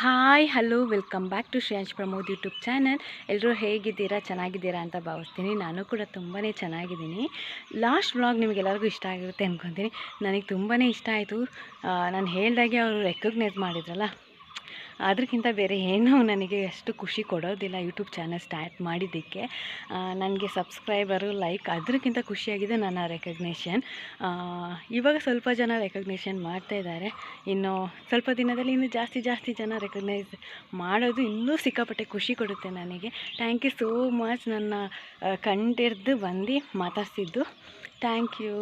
Hi, hello, welcome back to Shreyansh Pramod YouTube channel. ಎಲ್ಲರೂ ಹೇಗಿದ್ದೀರಾ? ಚೆನ್ನಾಗಿದ್ದೀರಾ ಅಂತ ಭಾವಿಸ್ತೀನಿ. ನಾನು ಕೂಡ ತುಂಬಾ ಚೆನ್ನಾಗಿದ್ದೀನಿ. ಲಾಸ್ಟ್ ವ್ಲಾಗ್ ನಿಮಗೆಲ್ಲರಿಗೂ ಇಷ್ಟ ಆಗಿರುತ್ತೆ ಅಂದ್ಕೊತೀನಿ ನನಗೆ ತುಂಬಾ ಇಷ್ಟ ಆಯಿತು. ನಾನು ಹೇಳ್ದಾಗೆ ಅವರು ರೆಕಗ್ನೈಸ್ ಮಾಡಿದ್ರಲ್ಲ. ಅದಕ್ಕಿಂತ ಬೇರೆ ಏನೂ ನನಗೆ ಅಷ್ಟು ಖುಷಿ ಕೊಡೋದಿಲ್ಲ ಯೂಟ್ಯೂಬ್ ಚಾನಲ್ ಸ್ಟಾರ್ಟ್ ಮಾಡಿದ್ದಕ್ಕೆ. ನನಗೆ ಸಬ್ಸ್ಕ್ರೈಬರು, ಲೈಕ್ ಅದಕ್ಕಿಂತ ಖುಷಿಯಾಗಿದೆ ನನ್ನ ರೆಕಗ್ನೇಷನ್. ಇವಾಗ ಸ್ವಲ್ಪ ಜನ ರೆಕಗ್ನೇಷನ್ ಮಾಡ್ತಾಯಿದ್ದಾರೆ ಇನ್ನು ಸ್ವಲ್ಪ ದಿನದಲ್ಲಿ ಇನ್ನೂ ಜಾಸ್ತಿ ಜಾಸ್ತಿ ಜನ ರೆಕಗ್ನೈಸ್ ಮಾಡೋದು ಇನ್ನೂ ಸಿಕ್ಕಾಪಟ್ಟೆ ಖುಷಿ ಕೊಡುತ್ತೆ ನನಗೆ. ಥ್ಯಾಂಕ್ ಯು ಸೋ ಮಚ್ ನನ್ನ ಕಂಡಿರ್ದು ಬಂದು ಮಾತಾಡ್ಸಿದ್ದು. ಥ್ಯಾಂಕ್ ಯು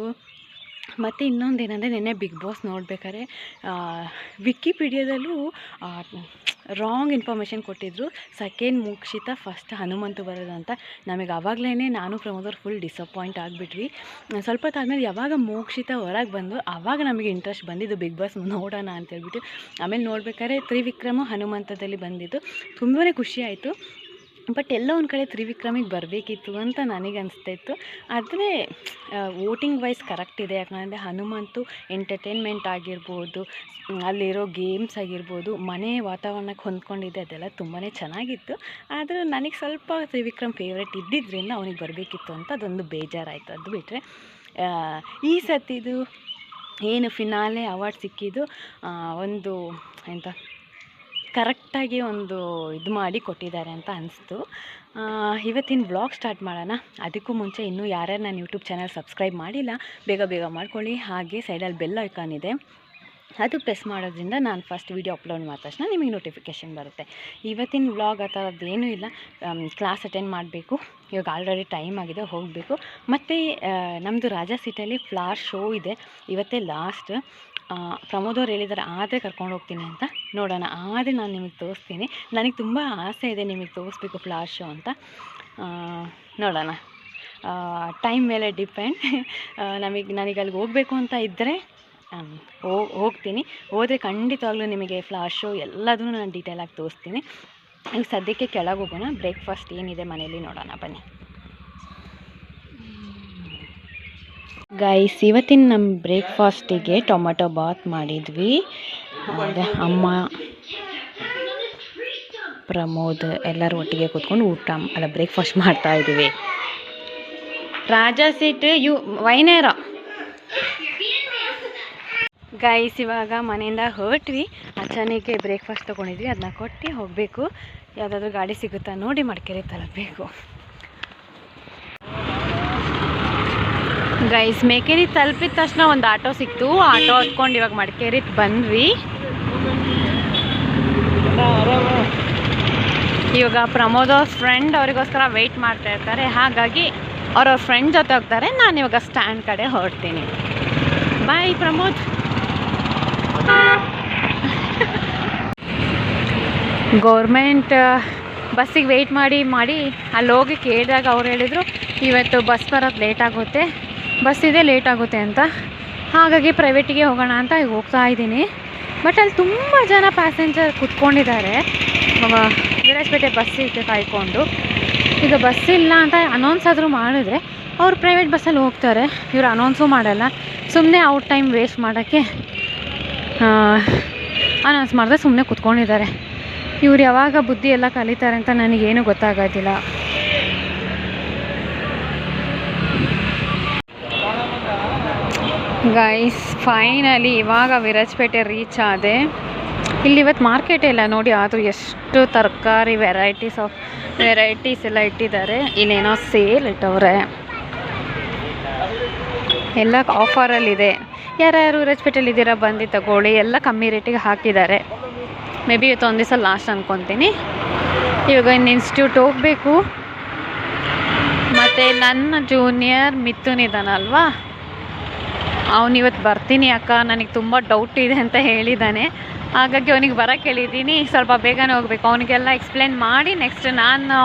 ಮತ್ತು ಇನ್ನೊಂದು ಏನಂದರೆ ನೆನ್ನೆ ಬಿಗ್ ಬಾಸ್ ನೋಡ್ಬೇಕಾದ್ರೆ ವಿಕಿಪೀಡಿಯಾದಲ್ಲೂ ರಾಂಗ್ ಇನ್ಫಾರ್ಮೇಷನ್ ಕೊಟ್ಟಿದ್ದರು ಸೆಕೆಂಡ್ ಮೋಕ್ಷಿತ ಫಸ್ಟ್ ಹನುಮಂತು ಬರೋದಂತ ನಮಗೆ ಆವಾಗಲೇ ನಾನು ಪ್ರಮೋದವ್ರು ಫುಲ್ ಡಿಸಪಾಯಿಂಟ್ ಆಗಿಬಿಟ್ವಿ. ಸ್ವಲ್ಪ ಹೊತ್ತಾದ್ಮೇಲೆ ಯಾವಾಗ ಮೋಕ್ಷಿತ ಹೊರಗೆ ಬಂದು ಆವಾಗ ನಮಗೆ ಇಂಟ್ರೆಸ್ಟ್ ಬಂದಿದ್ದು ಬಿಗ್ ಬಾಸ್ ನೋಡೋಣ ಅಂತೇಳ್ಬಿಟ್ಟು ಆಮೇಲೆ ನೋಡ್ಬೇಕಾದ್ರೆ ತ್ರಿವಿಕ್ರಮ ಹನುಮಂತದಲ್ಲಿ ಬಂದಿದ್ದು. ತುಂಬಾ ಖುಷಿ ಆಯಿತು. ಬಟ್ ಎಲ್ಲೋ ಒಂದು ಕಡೆ ತ್ರಿವಿಕ್ರಮಿಗೆ ಬರಬೇಕಿತ್ತು ಅಂತ ನನಗೆ ಅನಿಸ್ತಾ ಇತ್ತು. ಆದರೆ ವೋಟಿಂಗ್ ವೈಸ್ ಕರೆಕ್ಟ್ ಇದೆ. ಯಾಕಂದರೆ ಹನುಮಂತು ಎಂಟರ್ಟೈನ್ಮೆಂಟ್ ಆಗಿರ್ಬೋದು ಅಲ್ಲಿರೋ ಗೇಮ್ಸ್ ಆಗಿರ್ಬೋದು, ಮನೆ ವಾತಾವರಣಕ್ಕೆ ಹೊಂದ್ಕೊಂಡಿದೆ ಅದೆಲ್ಲ ತುಂಬಾ ಚೆನ್ನಾಗಿತ್ತು. ಆದರೂ ನನಗೆ ಸ್ವಲ್ಪ ತ್ರಿವಿಕ್ರಮ್ ಫೇವ್ರೇಟ್ ಇದ್ದಿದ್ದರಿಂದ ಅವನಿಗೆ ಬರಬೇಕಿತ್ತು ಅಂತ ಅದೊಂದು ಬೇಜಾರಾಯಿತು. ಅದು ಬಿಟ್ಟರೆ ಈ ಸತಿದು ಏನು ಫಿನಾಲೆ ಅವಾರ್ಡ್ ಸಿಕ್ಕಿದ್ದು ಒಂದು, ಎಂತ ಕರೆಕ್ಟಾಗಿ ಒಂದು ಇದು ಮಾಡಿ ಕೊಟ್ಟಿದ್ದಾರೆ ಅಂತ ಅನಿಸ್ತು. ಇವತ್ತಿನ ಬ್ಲಾಗ್ ಸ್ಟಾರ್ಟ್ ಮಾಡೋಣ. ಅದಕ್ಕೂ ಮುಂಚೆ ಇನ್ನೂ ಯಾರ್ಯಾರು ನಾನು ಯೂಟ್ಯೂಬ್ ಚಾನಲ್ ಸಬ್ಸ್ಕ್ರೈಬ್ ಮಾಡಿಲ್ಲ, ಬೇಗ ಬೇಗ ಮಾಡ್ಕೊಳ್ಳಿ. ಹಾಗೆ ಸೈಡಲ್ಲಿ ಬೆಲ್ ಐಕಾನ್ ಇದೆ. ಅದು ಪ್ರೆಸ್ ಮಾಡೋದ್ರಿಂದ ನಾನು ಫಸ್ಟ್ ವೀಡಿಯೋ ಅಪ್ಲೋಡ್ ಮಾಡಿದ ತಕ್ಷಣ ನಿಮಗೆ ನೋಟಿಫಿಕೇಷನ್ ಬರುತ್ತೆ. ಇವತ್ತಿನ ವ್ಲಾಗ್ ಆ ಥರದ್ದು ಏನೂ ಇಲ್ಲ. ಕ್ಲಾಸ್ ಅಟೆಂಡ್ ಮಾಡಬೇಕು. ಇವಾಗ ಆಲ್ರೆಡಿ ಟೈಮ್ ಆಗಿದೆ, ಹೋಗಬೇಕು. ಮತ್ತು ನಮ್ಮದು ರಾಜಾ ಸಿಟಿಯಲ್ಲಿ ಫ್ಲಾರ್ ಶೋ ಇದೆ. ಇವತ್ತೇ ಲಾಸ್ಟ್. ಪ್ರಮೋದ್ ಅವ್ರು ಹೇಳಿದ್ದಾರೆ ಆದರೆ ಕರ್ಕೊಂಡು ಹೋಗ್ತೀನಿ ಅಂತ. ನೋಡೋಣ, ಆದರೆ ನಾನು ನಿಮಗೆ ತೋರಿಸ್ತೀನಿ. ನನಗೆ ತುಂಬ ಆಸೆ ಇದೆ ನಿಮಗೆ ತೋರಿಸ್ಬೇಕು ಫ್ಲಾರ್ ಶೋ ಅಂತ ನೋಡೋಣ. ಟೈಮ್ ಮೇಲೆ ಡಿಪೆಂಡ್. ನಮಗೆ, ನನಗೆ ಅಲ್ಲಿಗೆ ಹೋಗಬೇಕು ಅಂತ ಇದ್ದರೆ ಹೋಗ್ತೀನಿ. ಹೋದರೆ ಖಂಡಿತವಾಗ್ಲೂ ನಿಮಗೆ ಫ್ಲಾರ್ ಶೋ ಎಲ್ಲದನ್ನು ನಾನು ಡೀಟೇಲಾಗಿ ತೋರಿಸ್ತೀನಿ. ಈಗ ಸದ್ಯಕ್ಕೆ ಕೆಳಗೆ ಹೋಗೋಣ. ಬ್ರೇಕ್ಫಾಸ್ಟ್ ಏನಿದೆ ಮನೇಲಿ ನೋಡೋಣ, ಬನ್ನಿ. ಗೈಸ್ ಇವತ್ತಿನ ನಮ್ಮ ಬ್ರೇಕ್ಫಾಸ್ಟಿಗೆ ಟೊಮೆಟೊ ಬಾತ್ ಮಾಡಿದ್ವಿ. ಅಮ್ಮ ಪ್ರಮೋದ್ ಎಲ್ಲರೂ ಒಟ್ಟಿಗೆ ಕೂತ್ಕೊಂಡು ಊಟ ಅಲ್ಲ ಬ್ರೇಕ್ಫಾಸ್ಟ್ ಮಾಡ್ತಾ ಇದ್ದೀವಿ. ರಾಜಾ ಸೀಟ್ ಯು, ವೈನೇರ. ಗೈಸ್ ಇವಾಗ ಮನೆಯಿಂದ ಹೊರಟ್ವಿ. ಅಚಾನಕ್ಕೆ ಬ್ರೇಕ್ಫಾಸ್ಟ್ ತೊಗೊಂಡಿದ್ವಿ ಅದನ್ನ ಕೊಟ್ಟು ಹೋಗಬೇಕು. ಯಾವುದಾದ್ರೂ ಗಾಡಿ ಸಿಗುತ್ತಾ ನೋಡಿ ಮಡಿಕೇರಿ ತಲುಪಬೇಕು. ಗೈಸ್ ಮೇಕೇರಿ ತಲುಪಿದ ತಕ್ಷಣ ಒಂದು ಆಟೋ ಸಿಕ್ತು. ಆಟೋ ಹತ್ಕೊಂಡು ಇವಾಗ ಮಡಿಕೇರಿ ಬಂದ್ವಿ. ಇವಾಗ ಪ್ರಮೋದ್ ಅವ್ರ ಫ್ರೆಂಡ್ ಅವರಿಗೋಸ್ಕರ ವೆಯ್ಟ್ ಮಾಡ್ತಾ ಇರ್ತಾರೆ. ಹಾಗಾಗಿ ಅವ್ರವ್ರ ಫ್ರೆಂಡ್ ಜೊತೆ ಹೋಗ್ತಾರೆ. ನಾನು ಇವಾಗ ಸ್ಟ್ಯಾಂಡ್ ಕಡೆ ಹೊರಡ್ತೀನಿ. ಬಾಯ್ ಪ್ರಮೋದ್. ಗೌರ್ಮೆಂಟ್ ಬಸ್ಸಿಗೆ ವೆಯ್ಟ್ ಮಾಡಿ ಮಾಡಿ. ಅಲ್ಲಿ ಹೋಗಿ ಕೇಳಿದಾಗ ಅವ್ರು ಹೇಳಿದರು, ಇವತ್ತು ಬಸ್ ಬರೋದು ಲೇಟ್ ಆಗುತ್ತೆ. ಬಸ್ ಇದೆ ಲೇಟ್ ಆಗುತ್ತೆ ಅಂತ. ಹಾಗಾಗಿ ಪ್ರೈವೇಟಿಗೆ ಹೋಗೋಣ ಅಂತ ಈಗ ಹೋಗ್ತಾ ಇದ್ದೀನಿ. ಬಟ್ ಅಲ್ಲಿ ತುಂಬ ಜನ ಪ್ಯಾಸೆಂಜರ್ ಕುತ್ಕೊಂಡಿದ್ದಾರೆ. ವಿರಾಜಪೇಟೆ ಇದೆ ಕಾಯ್ಕೊಂಡು. ಈಗ ಬಸ್ ಇಲ್ಲ ಅಂತ ಅನೌನ್ಸ್ ಆದರೂ ಮಾಡಿದ್ರೆ ಅವರು ಪ್ರೈವೇಟ್ ಬಸ್ಸಲ್ಲಿ ಹೋಗ್ತಾರೆ. ಇವರು ಅನೌನ್ಸು ಮಾಡಲ್ಲ. ಸುಮ್ಮನೆ ಔಟ್ ಟೈಮ್ ವೇಸ್ಟ್ ಮಾಡೋಕ್ಕೆ ಅನೌನ್ಸ್ ಮಾಡಿದ್ರೆ ಸುಮ್ಮನೆ ಕುತ್ಕೊಂಡಿದ್ದಾರೆ. ಇವ್ರು ಯಾವಾಗ ಬುದ್ಧಿ ಎಲ್ಲ ಕಲಿತಾರೆ ಅಂತ ನನಗೇನು ಗೊತ್ತಾಗೋದಿಲ್ಲ. ಗೈಸ್ ಫೈನಲಿ ಇವಾಗ ವಿರಾಜ್ಪೇಟೆ ರೀಚ್ ಆದೆ. ಇಲ್ಲಿ ಇವತ್ತು ಮಾರ್ಕೆಟ್ ಇಲ್ಲ ನೋಡಿ ಆದರೂ ಎಷ್ಟು ತರಕಾರಿ ವೆರೈಟೀಸ್ ಆಫ್ ವೆರೈಟೀಸ್ ಎಲ್ಲ ಇಟ್ಟಿದ್ದಾರೆ. ಇನ್ನೇನೋ ಸೇಲ್ ಇಟ್ಟವ್ರೆ. ಎಲ್ಲ ಆಫರಲ್ಲಿದೆ ಯಾರ್ಯಾರು ವಿರಾಜಪೇಟೆಯಲ್ಲಿ ಇದ್ದೀರಾ ಬಂದು ತಗೊಳ್ಳಿ. ಎಲ್ಲ ಕಮ್ಮಿ ರೇಟಿಗೆ ಹಾಕಿದ್ದಾರೆ. ಮೇ ಬಿ ಇವತ್ತು ಒಂದು ದಿವಸ ಲಾಸ್ಟ್ ಅಂದ್ಕೊತೀನಿ ಇವಾಗ ಇನ್ನು ಇನ್ಸ್ಟಿಟ್ಯೂಟ್ ಹೋಗಬೇಕು. ಮತ್ತು ನನ್ನ ಜೂನಿಯರ್ ಮಿಥುನ್ ಇದ್ದಾನಲ್ವಾ ಅವನು ಇವತ್ತು ಬರ್ತೀನಿ ಅಕ್ಕ, ನನಗೆ ತುಂಬ ಡೌಟ್ ಇದೆ ಅಂತ ಹೇಳಿದ್ದಾನೆ ಹಾಗಾಗಿ ಅವನಿಗೆ ಬರೋಕ್ಕೆ ಹೇಳಿದ್ದೀನಿ ಸ್ವಲ್ಪ ಬೇಗನೆ ಹೋಗಬೇಕು. ಅವನಿಗೆಲ್ಲ ಎಕ್ಸ್ಪ್ಲೇನ್ ಮಾಡಿ ನೆಕ್ಸ್ಟ್ ನಾನು,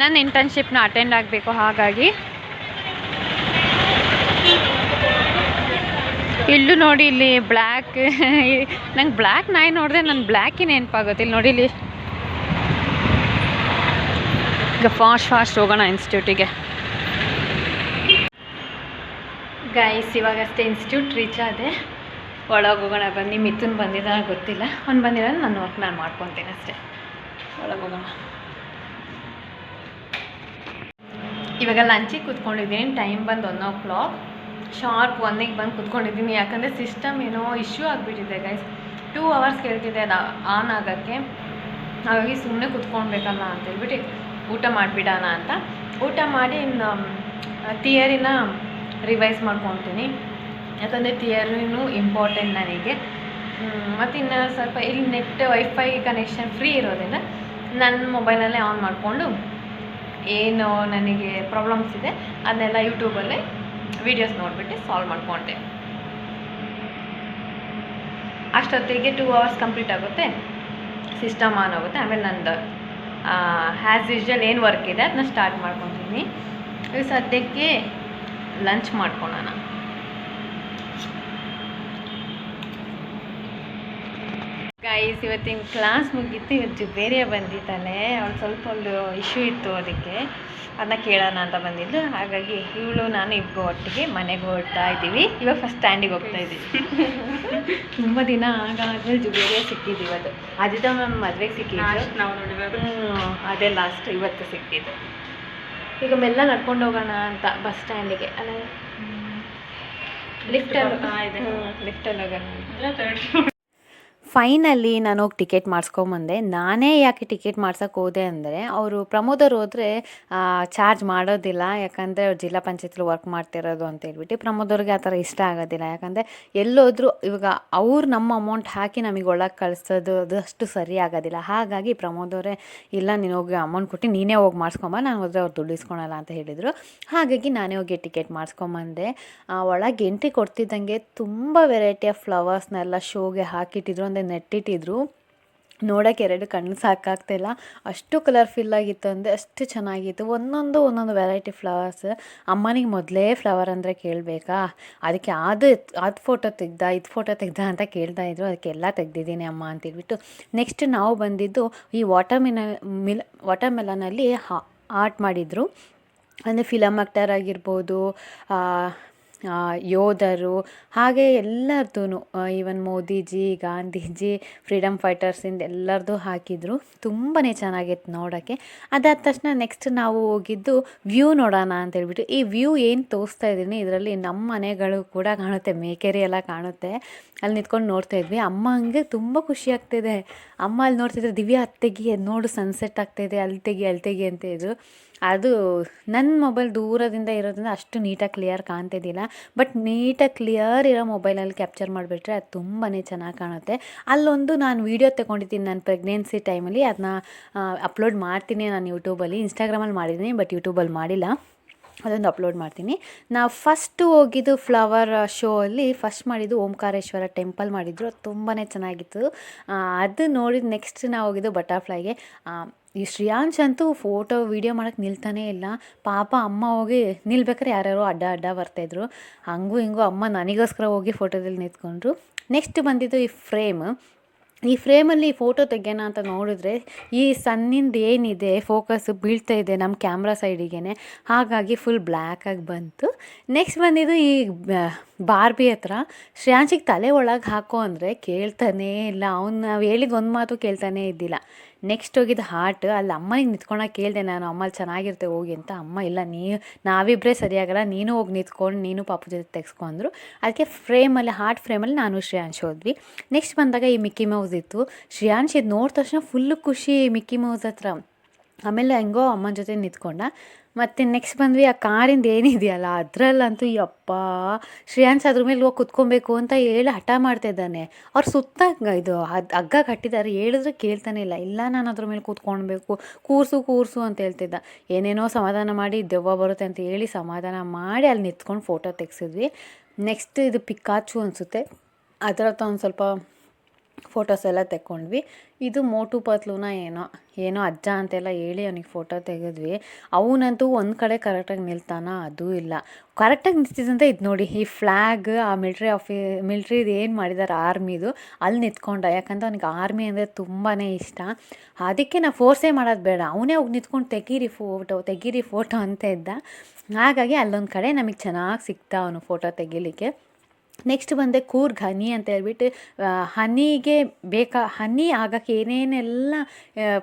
ನನ್ನ ಇಂಟರ್ನ್ಶಿಪ್ನ ಅಟೆಂಡ್ ಆಗಬೇಕು ಹಾಗಾಗಿ. ಇಲ್ಲೂ ನೋಡಿ ಇಲ್ಲಿ ಬ್ಲ್ಯಾಕ್ ನಂಗೆ ಬ್ಲ್ಯಾಕ್ ನಾಯಿ ನೋಡಿದ್ರೆ ನನ್ನ ಬ್ಲ್ಯಾಕಿ ನೆನಪಾಗುತ್ತೆ ಇಲ್ಲಿ ನೋಡಿ ಇಲ್ಲಿ. ಈಗ ಫಾಸ್ಟ್ ಫಾಸ್ಟ್ ಹೋಗೋಣ ಇನ್ಸ್ಟಿಟ್ಯೂಟಿಗೆ ಗೈಸ್ ಇವಾಗಷ್ಟೇ ಇನ್ಸ್ಟಿಟ್ಯೂಟ್ ರೀಚ್ ಆದೆ. ಒಳಗೆ ಹೋಗೋಣ ಬನ್ನಿ. ಮಿಥುನ್ ಬಂದಿದ್ದ ಗೊತ್ತಿಲ್ಲ. ಅವ್ನು ಬಂದಿಲ್ಲ ನನ್ನ ವರ್ಕ್ ನಾನು ಮಾಡ್ಕೊತೀನಿ ಅಷ್ಟೇ. ಒಳಗೆ ಹೋಗೋಣ. ಇವಾಗ ಲಂಚಿಗೆ ಕೂತ್ಕೊಂಡಿದ್ದೀನಿ. ಟೈಮ್ ಬಂದು ಒನ್ ಓ ಕ್ಲಾಕ್ ಶಾರ್ಪ್ ಒನ್ನಿಗೆ ಬಂದು ಕೂತ್ಕೊಂಡಿದ್ದೀನಿ. ಯಾಕಂದರೆ ಸಿಸ್ಟಮ್ ಏನೋ ಇಶ್ಯೂ ಆಗಿಬಿಟ್ಟಿದೆ ಗೈಸ್ ಟೂ ಅವರ್ಸ್ ಕೇಳ್ತಿದೆ ಅದು ಆನ್ ಆಗೋಕ್ಕೆ. ಹಾಗಾಗಿ ಸುಮ್ಮನೆ ಕೂತ್ಕೊಳ್ಬೇಕಲ್ಲ ಅಂತ ಹೇಳ್ಬಿಟ್ಟು ಊಟ ಮಾಡಿಬಿಡೋಣ ಅಂತ. ಊಟ ಮಾಡಿ ಇನ್ನು ಥಿಯರಿನ ರಿವೈಸ್ ಮಾಡ್ಕೊತೀನಿ ಯಾಕಂದರೆ ಥಿಯರಿನೂ ಇಂಪಾರ್ಟೆಂಟ್ ನನಗೆ. ಮತ್ತು ಇನ್ನು ಸ್ವಲ್ಪ ಇಲ್ಲಿ ನೆಟ್ ವೈಫೈ ಕನೆಕ್ಷನ್ ಫ್ರೀ ಇರೋದಿಲ್ಲ ನನ್ನ ಮೊಬೈಲಲ್ಲೇ ಆನ್ ಮಾಡಿಕೊಂಡು ಏನು ನನಗೆ ಪ್ರಾಬ್ಲಮ್ಸ್ ಇದೆ, ಅದನ್ನೆಲ್ಲ ಯೂಟ್ಯೂಬಲ್ಲೇ ವೀಡಿಯೋಸ್ ನೋಡಿಬಿಟ್ಟು ಸಾಲ್ವ್ ಮಾಡ್ಕೊಂಡೆ. ಅಷ್ಟೊತ್ತಿಗೆ ಟೂ ಅವರ್ಸ್ ಕಂಪ್ಲೀಟ್ ಆಗುತ್ತೆ. ಸಿಸ್ಟಮ್ ಆನ್ ಆಗುತ್ತೆ. ಆಮೇಲೆ ನಂದು ಹ್ಯಾಸ್ ಯೂಶ್ವಲ್ ಏನು ವರ್ಕ್ ಇದೆ ಅದನ್ನ ಸ್ಟಾರ್ಟ್ ಮಾಡ್ಕೊತೀನಿ. ಸದ್ಯಕ್ಕೆ ಲಂಚ್ ಮಾಡ್ಕೊಳೋಣ. ಗೈಸ್ ಇವತ್ತಿನ ಕ್ಲಾಸ್ ಮುಗೀತು. ಇವತ್ತು ಜುಬೇರಿಯ ಬಂದಿದ್ದಾಳೆ ಅವಳು ಸ್ವಲ್ಪ ಒಂದು ಇಶ್ಯೂ ಇತ್ತು ಅದಕ್ಕೆ. ಅದನ್ನ ಕೇಳೋಣ ಅಂತ ಬಂದಿದ್ದು. ಹಾಗಾಗಿ ಇವಳು ನಾನು ಇಬ್ಬರು ಒಟ್ಟಿಗೆ ಮನೆಗೆ ಹೋಗ್ತಾ ಇದ್ದೀವಿ. ಇವಾಗ ಫಸ್ಟ್ ಸ್ಟ್ಯಾಂಡಿಗೆ ಹೋಗ್ತಾ ಇದ್ದೀವಿ. ತುಂಬ ದಿನ ಆಗಾದ್ಮೇಲೆ ಜುಬೇರಿಯ ಸಿಕ್ಕಿದ್ದು ಇವತ್ತು. ಅದಿದ ಮ್ಯಾಮ್ ಮದುವೆಗೆ ಸಿಕ್ಕಿದ್ದು. ಅದೇ ಲಾಸ್ಟ್ ಇವತ್ತು ಸಿಕ್ಕಿದ್ದು. ಈಗ ಮೆಲ್ಲ ನಡ್ಕೊಂಡು ಹೋಗೋಣ ಅಂತ ಬಸ್ ಸ್ಟ್ಯಾಂಡಿಗೆ. ಅಲ್ಲ? ಲಿಫ್ಟಲ್ಲಿ. ಲಿಫ್ಟಲ್ಲಿ ಹೋಗೋಣ ಅಂತ. ಥರ್ಡ್ ಫೈನಲಿ ನಾನು ಹೋಗಿ ಟಿಕೆಟ್ ಮಾಡಿಸ್ಕೊಂಬಂದೆ. ನಾನೇ ಯಾಕೆ ಟಿಕೆಟ್ ಮಾಡ್ಸೋಕೆ ಹೋದೆ ಅಂದರೆ, ಅವರು ಪ್ರಮೋದವ್ರು ಹೋದರೆ ಚಾರ್ಜ್ ಮಾಡೋದಿಲ್ಲ. ಯಾಕಂದರೆ ಅವ್ರು ಜಿಲ್ಲಾ ಪಂಚಾಯತ್ಲಿ ವರ್ಕ್ ಮಾಡ್ತಿರೋದು ಅಂತ ಹೇಳ್ಬಿಟ್ಟು ಪ್ರಮೋದವ್ರಿಗೆ ಆ ಥರ ಇಷ್ಟ ಆಗೋದಿಲ್ಲ. ಯಾಕಂದರೆ ಎಲ್ಲೋದ್ರೂ ಇವಾಗ ಅವ್ರು ನಮ್ಮ ಅಮೌಂಟ್ ಹಾಕಿ ನಮಗೆ ಒಳಗೆ ಕಳಿಸೋದು ಅದು ಅಷ್ಟು ಸರಿ ಆಗೋದಿಲ್ಲ. ಹಾಗಾಗಿ ಪ್ರಮೋದವರೇ ಇಲ್ಲ ನೀನು ಹೋಗಿ ಅಮೌಂಟ್ ಕೊಟ್ಟು ನೀನೇ ಹೋಗಿ ಮಾಡಿಸ್ಕೊಂಬ, ನಾನು ಹೋದರೆ ಅವ್ರು ದುಡ್ಡು ಇಸ್ಕೊಳಲ್ಲ ಅಂತ ಹೇಳಿದರು. ಹಾಗಾಗಿ ನಾನೇ ಹೋಗಿ ಟಿಕೆಟ್ ಮಾಡಿಸ್ಕೊಂಬಂದೆ. ಒಳಗೆ ಎಂಟ್ರಿ ಕೊಡ್ತಿದ್ದಂಗೆ ತುಂಬ ವೆರೈಟಿ ಆಫ್ ಫ್ಲವರ್ಸ್ನೆಲ್ಲ ಶೋಗೆ ಹಾಕಿಟ್ಟಿದ್ರು. ಅಂದರೆ ನೆಟ್ಟಿಟ್ಟಿದ್ರು. ನೋಡೋಕೆ ಎರಡು ಕಣ್ಣು ಸಾಕಾಗ್ತಿಲ್ಲ ಅಷ್ಟು ಕಲರ್ಫುಲ್ ಆಗಿತ್ತು ಅಂದರೆ ಅಷ್ಟು ಚೆನ್ನಾಗಿತ್ತು. ಒಂದೊಂದು ಒಂದೊಂದು ವೆರೈಟಿ ಫ್ಲವರ್ಸ್ ಅಮ್ಮನಿಗೆ ಮೊದಲೇ ಫ್ಲವರ್ ಅಂದರೆ ಕೇಳಬೇಕಾ? ಅದಕ್ಕೆ ಅದು ಅದು ಫೋಟೋ ತೆಗ್ದ, ಇದು ಫೋಟೋ ತೆಗ್ದ ಅಂತ ಕೇಳ್ತಾ ಇದ್ರು. ಅದಕ್ಕೆ ಎಲ್ಲ ತೆಗ್ದಿದ್ದೀನಿ ಅಮ್ಮ ಅಂತೇಳ್ಬಿಟ್ಟು ನೆಕ್ಸ್ಟ್ ನಾವು ಬಂದಿದ್ದು ಈ ವಾಟರ್ ಮಿನ ಮಿಲ್ ವಾಟರ್ ಮೆಲನಲ್ಲಿ ಆರ್ಟ್ ಮಾಡಿದರು. ಅಂದರೆ ಫಿಲಮ್ ಆಕ್ಟರ್ ಆಗಿರ್ಬೋದು ಯೋಧರು ಹಾಗೆ ಎಲ್ಲರದ್ದು ಈವನ್ ಮೋದಿಜಿ, ಗಾಂಧೀಜಿ ಫ್ರೀಡಮ್ ಫೈಟರ್ಸಿಂದ ಎಲ್ಲರದ್ದು ಹಾಕಿದ್ರು. ತುಂಬಾ ಚೆನ್ನಾಗಿತ್ತು ನೋಡೋಕ್ಕೆ. ಅದಾದ ತಕ್ಷಣ ನೆಕ್ಸ್ಟ್ ನಾವು ಹೋಗಿದ್ದು ವ್ಯೂ ನೋಡೋಣ ಅಂತ ಹೇಳ್ಬಿಟ್ಟು ಈ ವ್ಯೂ ಏನು ತೋರಿಸ್ತಾ ಇದ್ದೀನಿ, ಇದರಲ್ಲಿ ನಮ್ಮ ಮನೆಗಳು ಕೂಡ ಕಾಣುತ್ತೆ, ಮೇಕೆರಿ ಎಲ್ಲ ಕಾಣುತ್ತೆ. ಅಲ್ಲಿ ನಿಂತ್ಕೊಂಡು ನೋಡ್ತಾ ಇದ್ವಿ. ಅಮ್ಮ ಹಂಗೆ ತುಂಬ ಖುಷಿ ಆಗ್ತಿದೆ. ಅಮ್ಮ ಅಲ್ಲಿ ನೋಡ್ತಿದ್ರೆ ದಿವ್ಯ ಅತ್ತೆಗೆ, ನೋಡು ಸನ್ಸೆಟ್ ಆಗ್ತಾಯಿದೆ ಅಲ್ಲಿ ತೆಗಿ ಅಲ್ಲಿ ತೆಗಿ ಅಂತ ಇದ್ರು ಅದು ನನ್ನ ಮೊಬೈಲ್ ದೂರದಿಂದ ಇರೋದ್ರಿಂದ ಅಷ್ಟು ನೀಟಾಗಿ ಕ್ಲಿಯರ್ ಕಾಣ್ತಿದ್ದಿಲ್ಲ. ಬಟ್ ನೀಟಾಗಿ ಕ್ಲಿಯರ್ ಇರೋ ಮೊಬೈಲಲ್ಲಿ ಕ್ಯಾಪ್ಚರ್ ಮಾಡಿಬಿಟ್ರೆ ಅದು ತುಂಬಾ ಚೆನ್ನಾಗಿ ಕಾಣುತ್ತೆ. ಅಲ್ಲೊಂದು ನಾನು ವೀಡಿಯೋ ತಗೊಂಡಿದ್ದೀನಿ ನಾನು ಪ್ರೆಗ್ನೆನ್ಸಿ ಟೈಮಲ್ಲಿ ಅದನ್ನ ಅಪ್ಲೋಡ್ ಮಾಡ್ತೀನಿ ನಾನು ಯೂಟ್ಯೂಬಲ್ಲಿ ಇನ್ಸ್ಟಾಗ್ರಾಮಲ್ಲಿ ಮಾಡಿದ್ದೀನಿ ಬಟ್ ಯೂಟ್ಯೂಬಲ್ಲಿ ಮಾಡಿಲ್ಲ. ಅದೊಂದು ಅಪ್ಲೋಡ್ ಮಾಡ್ತೀನಿ. ನಾವು ಫಸ್ಟು ಹೋಗಿದ್ದು ಫ್ಲವರ್ ಶೋ ಅಲ್ಲಿ ಫಸ್ಟ್ ಮಾಡಿದ್ದು ಓಂಕಾರೇಶ್ವರ ಟೆಂಪಲ್ ಮಾಡಿದ್ರು. ಅದು ತುಂಬಾ ಚೆನ್ನಾಗಿತ್ತು. ಅದು ನೋಡಿದ ನೆಕ್ಸ್ಟ್ ನಾವು ಹೋಗಿದ್ದು ಬಟರ್ಫ್ಲೈಗೆ ಈ ಶ್ರೇಯಾಂಶ್ ಅಂತೂ ಫೋಟೋ, ವೀಡಿಯೋ ಮಾಡೋಕ್ಕೆ ನಿಲ್ತಾನೇ ಇಲ್ಲ. ಪಾಪ ಅಮ್ಮ ಹೋಗಿ ನಿಲ್ಬೇಕಾರೆ ಯಾರ್ಯಾರೋ ಅಡ್ಡ ಅಡ್ಡ ಬರ್ತಾಯಿದ್ರು ಹಂಗೂ ಹಿಂಗೂ ಅಮ್ಮ ನನಗೋಸ್ಕರ ಹೋಗಿ ಫೋಟೋದಲ್ಲಿ ನಿಂತ್ಕೊಂಡ್ರು. ನೆಕ್ಸ್ಟ್ ಬಂದಿದ್ದು ಈ ಫ್ರೇಮ್. ಈ ಫ್ರೇಮಲ್ಲಿ ಫೋಟೋ ತೆಗೆಯೋಣ ಅಂತ ನೋಡಿದ್ರೆ ಈ ಸನ್ನಿಂದ ಏನಿದೆ, ಫೋಕಸ್ ಬೀಳ್ತಾ ಇದೆ ನಮ್ಮ ಕ್ಯಾಮ್ರಾ ಸೈಡಿಗೆ ಹಾಗಾಗಿ ಫುಲ್ ಬ್ಲ್ಯಾಕಾಗಿ ಬಂತು. ನೆಕ್ಸ್ಟ್ ಬಂದಿದ್ದು ಈ ಬಾರ್ಬಿ ಹತ್ರ. ಶ್ರೇಯಾಂಶಿಗೆ ತಲೆ ಒಳಗೆ ಹಾಕೋ ಅಂದರೆ ಕೇಳ್ತಾನೇ ಇಲ್ಲ. ಅವ್ನು ನಾವು ಹೇಳಿದ ಒಂದು ಮಾತು ಕೇಳ್ತಾನೇ ಇದ್ದಿಲ್ಲ. ನೆಕ್ಸ್ಟ್ ಹೋಗಿದ್ದು ಹಾರ್ಟ್ ಅಲ್ಲಿ ಅಮ್ಮನಿಗೆ ನಿಂತ್ಕೊಳಕ್ಕೆ ಕೇಳಿದೆ ನಾನು ಅಮ್ಮಲ್ಲಿ ಚೆನ್ನಾಗಿರುತ್ತೆ ಹೋಗಿ ಅಂತ ಅಮ್ಮ, ಇಲ್ಲ, ನೀ ನಾವಿಬ್ಬರೇ ಸರಿಯಾಗಲ್ಲ, ನೀನು ಹೋಗಿ ನಿಂತ್ಕೊಂಡು, ನೀನು ಪಾಪು ಜೊತೆ ತೆಗ್ಸ್ಕೊಂಡ್ರು ಅದಕ್ಕೆ ಫ್ರೇಮಲ್ಲಿ ಹಾರ್ಟ್ ಫ್ರೇಮಲ್ಲಿ ನಾನು ಶ್ರೇಯಾಂಶ್ ಹೋದ್ವಿ. ನೆಕ್ಸ್ಟ್ ಬಂದಾಗ ಈ ಮಿಕ್ಕಿ ಮೌಸ್ ಇತ್ತು. ಶ್ರೇಯಾಂಶ್ ಇದು ನೋಡಿದ ತಕ್ಷಣ ಫುಲ್ಲು ಖುಷಿ ಮಿಕ್ಕಿ ಮೌಸ್ ಹತ್ರ. ಆಮೇಲೆ ಹೆಂಗೋ ಅಮ್ಮನ ಜೊತೆ ನಿಂತ್ಕೊಂಡ. ಮತ್ತು ನೆಕ್ಸ್ಟ್ ಬಂದ್ವಿ, ಆ ಕಾರಿಂದ ಏನಿದೆಯಲ್ಲ, ಅದರಲ್ಲಂತೂ ಯಪ್ಪ ಶ್ರೇಯಾಂಶ್ ಅದ್ರ ಮೇಲೆ ಹೋಗಿ ಕುತ್ಕೊಬೇಕು ಅಂತ ಹೇಳಿ ಹಠ ಮಾಡ್ತಾ ಇದ್ದಾನೆ. ಅವ್ರು ಸುತ್ತ ಇದು ಅದು ಹಗ್ಗ ಕಟ್ಟಿದ್ದಾರೆ, ಹೇಳಿದ್ರೆ ಕೇಳ್ತಾನೆ ಇಲ್ಲ. ಇಲ್ಲ, ನಾನು ಅದ್ರ ಮೇಲೆ ಕೂತ್ಕೊಳ್ಬೇಕು, ಕೂರ್ಸು ಕೂರ್ಸು ಅಂತ ಹೇಳ್ತಿದ್ದ. ಏನೇನೋ ಸಮಾಧಾನ ಮಾಡಿ, ದೆವ್ವ ಬರುತ್ತೆ ಅಂತ ಹೇಳಿ ಸಮಾಧಾನ ಮಾಡಿ ಅಲ್ಲಿ ನಿಂತ್ಕೊಂಡು ಫೋಟೋ ತೆಗ್ಸಿದ್ವಿ. ನೆಕ್ಸ್ಟ್ ಇದು ಪಿಕಾಚು ಅನಿಸುತ್ತೆ. ಅದರ ಒಂದು ಸ್ವಲ್ಪ ಫೋಟೋಸ್ ಎಲ್ಲ ತೆಕ್ಕೊಂಡ್ವಿ. ಇದು ಮೋಟು ಪತ್ಲುನ ಏನೋ ಏನೋ ಅಜ್ಜ ಅಂತೆಲ್ಲ ಹೇಳಿ ಅವನಿಗೆ ಫೋಟೋ ತೆಗೆದ್ವಿ. ಅವನಂತೂ ಒಂದು ಕಡೆ ಕರೆಕ್ಟಾಗಿ ನಿಲ್ತಾನ? ಅದೂ ಇಲ್ಲ. ಕರೆಕ್ಟಾಗಿ ನಿಂತಿದ್ದಂತೆ ಇದು ನೋಡಿ, ಈ ಫ್ಲ್ಯಾಗ್ ಆ ಮಿಲ್ಟ್ರಿ ಆಫೀ ಮಿಲ್ಟ್ರಿದು ಏನು ಮಾಡಿದ್ದಾರೆ ಆರ್ಮಿದು ಅಲ್ಲಿ ನಿಂತ್ಕೊಂಡ. ಯಾಕಂದ್ರೆ ಅವ್ನಿಗೆ ಆರ್ಮಿ ಅಂದರೆ ತುಂಬಾ ಇಷ್ಟ. ಅದಕ್ಕೆ ನಾವು ಫೋರ್ಸೇ ಮಾಡೋದು ಬೇಡ. ಅವನೇ ಹೋಗಿ ನಿಂತ್ಕೊಂಡು ತೆಗೀರಿ ಫೋಟೋ ತೆಗೀರಿ ಫೋಟೋ ಅಂತ ಇದ್ದ. ಹಾಗಾಗಿ ಅಲ್ಲೊಂದು ಕಡೆ ನಮಗೆ ಚೆನ್ನಾಗಿ ಸಿಗ್ತಾ ಅವನು ಫೋಟೋ ತೆಗಿಲಿಕ್ಕೆ. ನೆಕ್ಸ್ಟ್ ಬಂದೆ ಕೂರ್ಗ್, ಹನಿ ಅಂತ ಹೇಳ್ಬಿಟ್ಟು ಹನಿಗೆ ಬೇಕಾ, ಹನಿ ಆಗಕ್ಕೆ ಏನೇನೆಲ್ಲ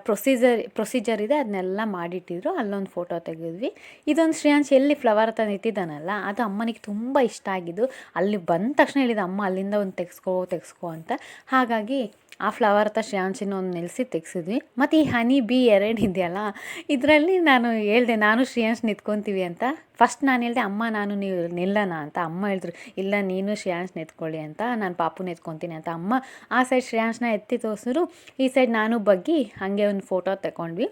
ಪ್ರೊಸೀಜರ್ ಪ್ರೊಸೀಜರ್ ಇದೆ ಅದನ್ನೆಲ್ಲ ಮಾಡಿಟ್ಟಿದ್ರು. ಅಲ್ಲೊಂದು ಫೋಟೋ ತೆಗೆದ್ವಿ. ಇದೊಂದು ಶ್ರೇಯಾಂಶ್ ಎಲ್ಲಿ ಫ್ಲವರ್ ಹತ್ರ ನಿಂತಿದ್ದಾನಲ್ಲ, ಅದು ಅಮ್ಮನಿಗೆ ತುಂಬ ಇಷ್ಟ ಆಗಿದ್ದು, ಅಲ್ಲಿ ಬಂದ ತಕ್ಷಣ ಹೇಳಿದ, ಅಮ್ಮ ಅಲ್ಲಿಂದ ಒಂದು ತೆಗೆಸ್ಕೋ ತೆಗೆಸ್ಕೋ ಅಂತ. ಹಾಗಾಗಿ ಆ ಫ್ಲವರ್ ಶ್ರೇಯಾಂಶಿನ ಒಂದು ನಿಲ್ಲಿಸಿ ತೆಗ್ಸಿದ್ವಿ. ಮತ್ತು ಈ ಹನಿ ಬಿ ಎರಡು ಇದೆಯಲ್ಲ, ಇದರಲ್ಲಿ ನಾನು ಹೇಳಿದೆ, ನಾನು ಶ್ರೇಯಾಂಶ್ ನಿಂತ್ಕೊತೀವಿ ಅಂತ. ಫಸ್ಟ್ ನಾನು ಹೇಳಿದೆ, ಅಮ್ಮ, ನಾನು ನೀವು ನಿಲ್ಲೋಣ ಅಂತ. ಅಮ್ಮ ಹೇಳಿದ್ರು, ಇಲ್ಲ, ನೀನು ಶ್ರೇಯಾಂಶ್ ನಿಂತ್ಕೊಳ್ಳಿ ಅಂತ, ನಾನು ಪಾಪು ನಿಂತ್ಕೊತೀನಿ ಅಂತ. ಅಮ್ಮ ಆ ಸೈಡ್ ಶ್ರೇಯಾಂಶ್ನ ಎತ್ತಿ ತೋರಿಸಿದ್ರು, ಈ ಸೈಡ್ ನಾನು ಬಗ್ಗಿ ಹಾಗೆ ಒಂದು ಫೋಟೋ ತಗೊಂಡ್ವಿ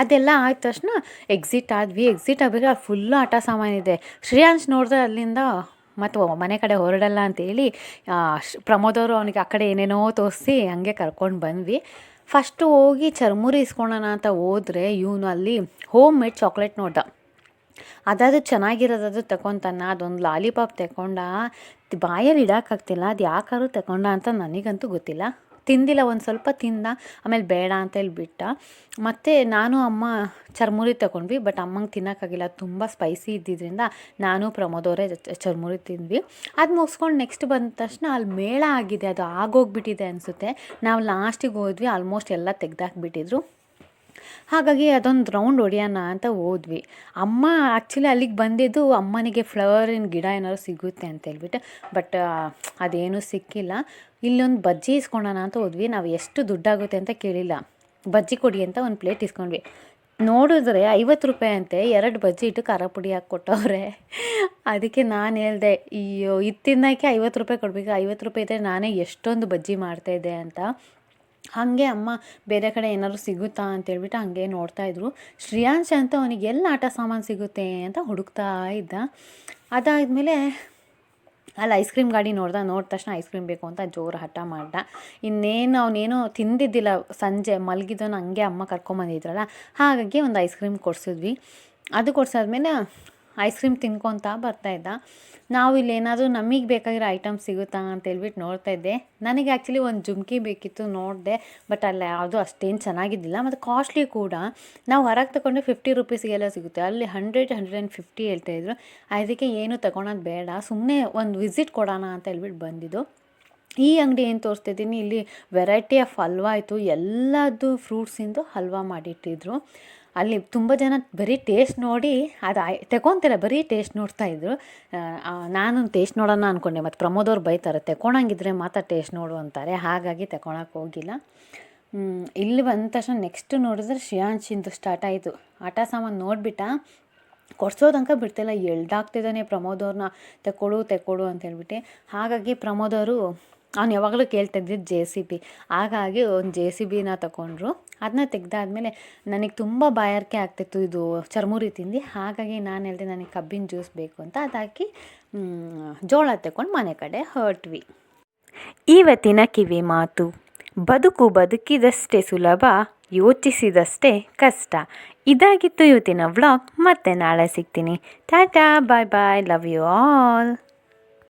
ಅದೆಲ್ಲ ಆದ ತಕ್ಷಣ ಎಕ್ಸಿಟ್ ಆದ್ವಿ. ಎಕ್ಸಿಟ್ ಆಗಬೇಕಾದ್ರೆ ಫುಲ್ಲು ಆಟ ಸಾಮಾನಿದೆ ಶ್ರೇಯಾಂಶ್ ನೋಡಿದ್ರೆ ಅಲ್ಲಿಂದ ಮತ್ತು ಮನೆ ಕಡೆ ಹೊರಡಲ್ಲ ಅಂತೇಳಿ ಪ್ರಮೋದವರು ಅವನಿಗೆ ಆ ಕಡೆ ಏನೇನೋ ತೋರಿಸಿ ಹಂಗೆ ಕರ್ಕೊಂಡು ಬಂದ್ವಿ. ಫಸ್ಟು ಹೋಗಿ ಚರ್ಮುರಿ ಇಸ್ಕೊಳ್ಳೋಣ ಅಂತ ಹೋದರೆ ಇವನು ಅಲ್ಲಿ ಹೋಮ್ ಮೇಡ್ ಚಾಕ್ಲೇಟ್ ನೋಡ್ದ. ಅದಾದ್ರೂ ಚೆನ್ನಾಗಿರೋದಾದ್ರು ತಗೊತಾನ ಅದೊಂದು ಲಾಲಿಪಾಪ್ ತಗೊಂಡ ಬಾಯಲ್ಲಿ ಇಡೋಕ್ಕಾಗ್ತಿಲ್ಲ ಅದು ಯಾಕಾದ್ರೂ ತಗೊಂಡ ಅಂತ ನನಗಂತೂ ಗೊತ್ತಿಲ್ಲ. ತಿಂದಿಲ್ಲ, ಒಂದು ಸ್ವಲ್ಪ ತಿಂದ, ಆಮೇಲೆ ಬೇಡ ಅಂತ ಹೇಳಿ ಬಿಟ್ಟ ಮತ್ತು ನಾನು ಅಮ್ಮ ಚರ್ಮುರಿ ತಗೊಂಡ್ವಿ, ಬಟ್ ಅಮ್ಮಂಗೆ ತಿನ್ನೋಕ್ಕಾಗಿಲ್ಲ, ತುಂಬ ಸ್ಪೈಸಿ ಇದ್ದಿದ್ದರಿಂದ ನಾನು ಪ್ರಮೋದ್ ಅವರೇ ಚರ್ಮುರಿ ತಿಂದ್ವಿ. ಅದು ಮುಗಿಸ್ಕೊಂಡು ನೆಕ್ಸ್ಟ್ ಬಂದ ತಕ್ಷಣ ಅಲ್ಲಿ ಮೇಳ ಆಗಿದೆ, ಅದು ಆಗೋಗ್ಬಿಟ್ಟಿದೆ ಅನಿಸುತ್ತೆ. ನಾವು ಲಾಸ್ಟಿಗೆ ಹೋದ್ವಿ ಆಲ್ಮೋಸ್ಟ್ ಎಲ್ಲ ತೆಗ್ದಾಕ್ಬಿಟ್ಟಿದ್ರು. ಹಾಗಾಗಿ ಅದೊಂದು ರೌಂಡ್ ಹೊಡಿಯೋಣ ಅಂತ ಹೋದ್ವಿ. ಅಮ್ಮ ಆ್ಯಕ್ಚುಲಿ ಅಲ್ಲಿಗೆ ಬಂದಿದ್ದು ಅಮ್ಮನಿಗೆ ಫ್ಲವರಿನ ಗಿಡ ಏನಾದ್ರು ಸಿಗುತ್ತೆ ಅಂತ ಹೇಳ್ಬಿಟ್ಟು ಬಟ್ ಅದೇನೂ ಸಿಕ್ಕಿಲ್ಲ. ಇಲ್ಲೊಂದು ಬಜ್ಜಿ ಇಸ್ಕೊಳ್ಳೋಣ ಅಂತ ಹೋದ್ವಿ. ನಾವು ಎಷ್ಟು ದುಡ್ಡಾಗುತ್ತೆ ಅಂತ ಕೇಳಿಲ್ಲ. ಬಜ್ಜಿ ಕೊಡಿ ಅಂತ ಒಂದು ಪ್ಲೇಟ್ ಇಸ್ಕೊಂಡ್ವಿ. ನೋಡಿದ್ರೆ ಐವತ್ತು ರೂಪಾಯಿ ಅಂತೆ, ಎರಡು ಬಜ್ಜಿ ಇಟ್ಟು ಖಾರ ಪುಡಿ ಹಾಕಿ ಅದಕ್ಕೆ ನಾನು ಹೇಳ್ದೆ, ಅಯ್ಯೋ, ಇದು ತಿನ್ನೋಕ್ಕೆ ಐವತ್ತು ರೂಪಾಯಿ ಕೊಡಬೇಕು. ಐವತ್ತು ರೂಪಾಯಿ ಇದ್ದರೆ ನಾನೇ ಎಷ್ಟೊಂದು ಬಜ್ಜಿ ಮಾಡ್ತಾಯಿದ್ದೆ ಅಂತ. ಹಾಗೆ ಅಮ್ಮ ಬೇರೆ ಕಡೆ ಏನಾದ್ರು ಸಿಗುತ್ತಾ ಅಂತೇಳ್ಬಿಟ್ಟು ಹಂಗೆ ನೋಡ್ತಾಯಿದ್ರು ಶ್ರೇಯಾಂಶ ಅಂತ ಅವನಿಗೆ ಎಲ್ಲ ಆಟ ಸಾಮಾನು ಸಿಗುತ್ತೆ ಅಂತ ಹುಡುಕ್ತಾ ಇದ್ದ. ಅದಾದಮೇಲೆ ಅಲ್ಲಿ ಐಸ್ ಕ್ರೀಮ್ ಗಾಡಿ ನೋಡ್ದ ನೋಡಿದ ತಕ್ಷಣ ಐಸ್ ಕ್ರೀಮ್ ಬೇಕು ಅಂತ ಜೋರು ಹಠ ಮಾಡ್ದ. ಇನ್ನೇನು ಅವನೇನೋ ತಿಂದಿದ್ದಿಲ್ಲ ಸಂಜೆ, ಮಲಗಿದ್ದವನು ಹಂಗೆ ಅಮ್ಮ ಕರ್ಕೊಂಬಂದಿದ್ರಲ್ಲ ಹಾಗಾಗಿ ಒಂದು ಐಸ್ ಕ್ರೀಮ್ ಕೊಡಿಸಿದ್ವಿ. ಅದು ಕೊಡ್ಸಾದ್ಮೇಲೆ ಐಸ್ ಕ್ರೀಮ್ ತಿನ್ಕೊತಾ ಬರ್ತಾಯಿದ್ದ ನಾವು ಇಲ್ಲಿ ಏನಾದರೂ ನಮಗೆ ಬೇಕಾಗಿರೋ ಐಟಮ್ ಸಿಗುತ್ತಾ ಅಂತ ಹೇಳ್ಬಿಟ್ಟು ನೋಡ್ತಾ ಇದ್ದೆ. ನನಗೆ ಆ್ಯಕ್ಚುಲಿ ಒಂದು ಜುಮ್ಕಿ ಬೇಕಿತ್ತು ನೋಡಿದೆ ಬಟ್ ಅಲ್ಲಿ ಯಾವುದು ಅಷ್ಟೇನು ಚೆನ್ನಾಗಿದ್ದಿಲ್ಲ. ಮತ್ತು ಕಾಸ್ಟ್ಲಿ ಕೂಡ. ನಾವು ಹೊರಗೆ ತಗೊಂಡ್ರೆ ಫಿಫ್ಟಿ ರುಪೀಸ್ಗೆಲ್ಲ ಸಿಗುತ್ತೆ. ಅಲ್ಲಿ ಹಂಡ್ರೆಡ್ ಹಂಡ್ರೆಡ್ ಆ್ಯಂಡ್ ಫಿಫ್ಟಿ ಹೇಳ್ತಾಯಿದ್ರು ಅದಕ್ಕೆ ಏನು ತಗೊಳೋದು ಬೇಡ. ಸುಮ್ಮನೆ ಒಂದು ವಿಸಿಟ್ ಕೊಡೋಣ ಅಂತ ಹೇಳ್ಬಿಟ್ಟು ಬಂದಿದ್ದು. ಈ ಅಂಗಡಿ ಏನು ತೋರಿಸ್ತಿದ್ದೀನಿ, ಇಲ್ಲಿ ವೆರೈಟಿ ಆಫ್ ಹಲ್ವಾ ಆಯಿತು ಎಲ್ಲದು ಫ್ರೂಟ್ಸಿಂದು ಹಲ್ವಾ ಮಾಡಿಟ್ಟಿದ್ರು. ಅಲ್ಲಿ ತುಂಬ ಜನ ಬರೀ ಟೇಸ್ಟ್ ನೋಡಿ ಅದು ತಗೊತಿಲ್ಲ ಬರೀ ಟೇಸ್ಟ್ ನೋಡ್ತಾ ಆ, ನಾನು ಟೇಸ್ಟ್ ನೋಡೋಣ ಅಂದ್ಕೊಂಡೆ ಮತ್ತು ಪ್ರಮೋದ್ ಅವ್ರು ಬೈತಾರೆ ತಗೊಳಂಗಿದ್ರೆ ಮಾತ್ರ ಟೇಸ್ಟ್ ನೋಡು ಅಂತಾರೆ. ಹಾಗಾಗಿ ತಗೊಳಕ್ಕೆ ಹೋಗಿಲ್ಲ. ಇಲ್ಲಿ ಬಂದ ತಕ್ಷಣ ನೆಕ್ಸ್ಟ್ ನೋಡಿದ್ರೆ ಶ್ರೇಯಾಂಶಿಂದು ಸ್ಟಾರ್ಟ್ ಆಯಿತು. ಆಟ ಸಾಮಾನು ನೋಡಿಬಿಟ್ಟ ಕೊಡ್ಸೋದಂಕ ಬಿಡ್ತಿಲ್ಲ. ಎಳ್ದಾಗ್ತಿದ್ದಾನೆ ಪ್ರಮೋದ್ ಅವ್ರನ್ನ ತೆಕ್ಕೊಡು ಅಂತ ಹೇಳ್ಬಿಟ್ಟು. ಹಾಗಾಗಿ ಪ್ರಮೋದ್ ಅವರು ಅವ್ನು ಯಾವಾಗಲೂ ಕೇಳ್ತಾ ಇದ್ದಿದ್ದು ಜೆ ಸಿ ಬಿ ಹಾಗಾಗಿ ಒಂದು ಜೆ ಸಿ ಬಿನ ತಗೊಂಡ್ರು ಅದನ್ನ ತೆಗ್ದಾದ್ಮೇಲೆ ನನಗೆ ತುಂಬ ಬಾಯಾರಿಕೆ ಆಗ್ತಿತ್ತು ಇದು ಚರ್ಮುರಿ ತಿಂದು. ಹಾಗಾಗಿ ನಾನು ಹೇಳಿದೆ ನನಗೆ ಕಬ್ಬಿನ ಜ್ಯೂಸ್ ಬೇಕು ಅಂತ ಅದಾಕಿ ಜೋಳ ತಗೊಂಡು ಮನೆ ಕಡೆ ಹೊರಟ್ವಿ. ಇವತ್ತಿನ ಕಿವಿ ಮಾತು, ಬದುಕು ಬದುಕಿದಷ್ಟೇ ಸುಲಭ, ಯೋಚಿಸಿದಷ್ಟೇ ಕಷ್ಟ. ಇದಾಗಿತ್ತು ಇವತ್ತಿನ ವ್ಲಾಗ್. ಮತ್ತೆ ನಾಳೆ ಸಿಗ್ತೀನಿ. Tata, bye bye, love you all.